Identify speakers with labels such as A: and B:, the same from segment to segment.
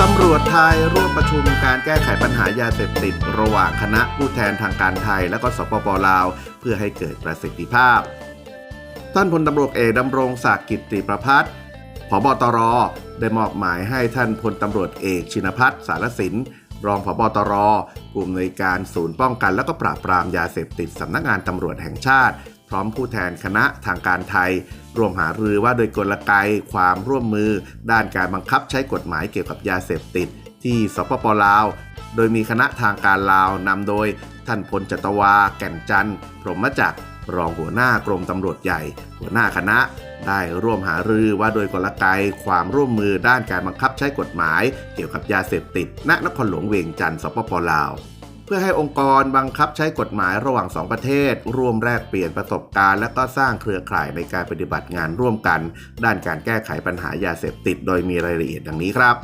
A: ตำรวจไทยร่วมประชุมการแก้ไขปัญหายาเสพติด ระหว่างคณะผู้แทนทางการไทย และก็สปปลาว เพื่อให้เกิดประสิทธิภาพ ท่านพลตำรวจเอกดำรงศักดิ์กิติประพัฒน์ผบตร ได้มอบหมายให้ท่านพลตำรวจเอกชินพัฒน์สารสิน รองผบตรผู้อำนวยการศูนย์ป้องกันและก็ปราบปรามยาเสพติดสำนักงานตำรวจแห่งชาติ พร้อมผู้แทนคณะทางการไทย ร่วมหารือว่าโดยกลไกความร่วมมือ ด้านการบังคับใช้กฎหมายเกี่ยวกับยาเสพติด ที่สปปลาว โดยมีคณะทางการลาวนำโดยท่านพลจัตวา แก่นจันทร์พรหมจักร รองหัวหน้ากรมตำรวจใหญ่ หัวหน้าคณะ ได้ร่วมหารือว่าโดยกลไกความร่วมมือด้านการบังคับใช้กฎหมาย เกี่ยวกับยาเสพติด ณนครหลวงเวียงจันทร์สปปลาวเพื่อให้องค์กรบังคับใช้กฎหมายระหว่างสองประเทศ ร่วมแลกเปลี่ยนประสบการณ์ และก็สร้างเครือข่ายในการปฏิบัติงานร่วมกัน ด้านการแก้ไขปัญหายาเสพติด โดยมีรายละเอียดดังนี้ครับ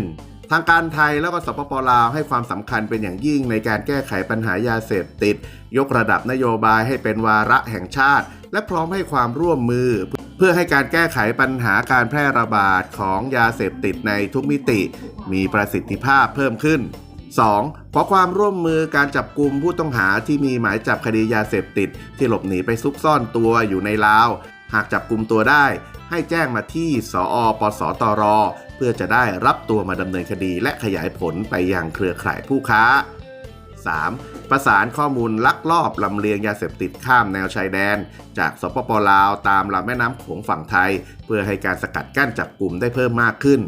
A: 1. ทางการไทยแล้วก็สปปลาวให้ความสำคัญเป็นอย่างยิ่งในการแก้ไขปัญหายาเสพติด ยกระดับนโยบายให้เป็นวาระแห่งชาติ และพร้อมให้ความร่วมมือ เพื่อให้การแก้ไขปัญหาการแพร่ระบาดของยาเสพติดในทุกมิติ มีประสิทธิภาพเพิ่มขึ้น 2. ขอความร่วมมือการจับกลุ่มผู้ต้องหาที่มีหมายจับคดียาเสพติด ที่หลบหนีไปซุกซ่อนตัวอยู่ในลาว หากจับกลุ่มตัวได้ ให้แจ้งมาที่สอปสตร เพื่อจะได้รับตัวมาดำเนินคดีและขยายผลไปยังเครือข่ายผู้ค้า 3. ประสานข้อมูลลักลอบลำเลียงยาเสพติดข้ามแนวชายแดน จากสปปลาวตามลำแม่น้ำโขงฝั่งไทย เพื่อให้การสกัดกั้นจับกลุ่มได้เพิ่มมากขึ้น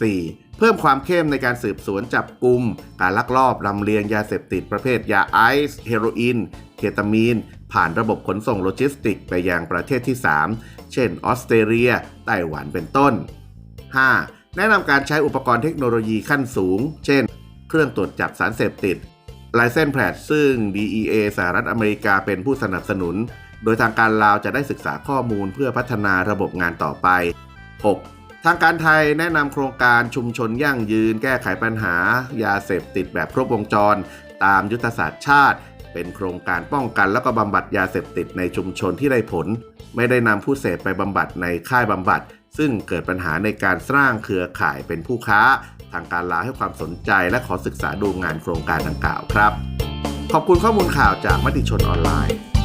A: 4. เพิ่มความเข้มในการสืบสวนจับกลุ่ม การลักลอบลำเลียงยาเสพติดประเภทยาไอซ์เฮโรอีนเคตามีน ผ่านระบบขนส่งโลจิสติกไปยังประเทศที่ 3 เช่นออสเตรเลีย ไต้หวันเป็นต้น 5. แนะนำการใช้อุปกรณ์เทคโนโลยีขั้นสูง เช่น เครื่องตรวจจับสารเสพติด l i c e n s e Pad ซึ่ง DEA สหรัฐอเมริกาเป็นผู้สนับสนุน โดยทางการลาวจะได้ศึกษาข้อมูลเพื่อพัฒนาระบบงานต่อไป 6. ทางการไทยแนะนำโครงการชุมชนยั่งยืน แก้ไขปัญหา ยาเสพติดแบบครบวงจร ตามยุทธศาสตร์ชาติ เป็นโครงการป้องกันและก็บำบัดยาเสพติดในชุมชนที่ได้ผล ไม่ได้นำผู้เสพไปบำบัดในค่ายบำบัด ซึ่งเกิดปัญหาในการสร้างเครือข่ายเป็นผู้ค้า ทางการลาวให้ความสนใจและขอศึกษาดูงานโครงการดังกล่าวครับ ขอบคุณข้อมูลข่าวจากมติชนออนไลน์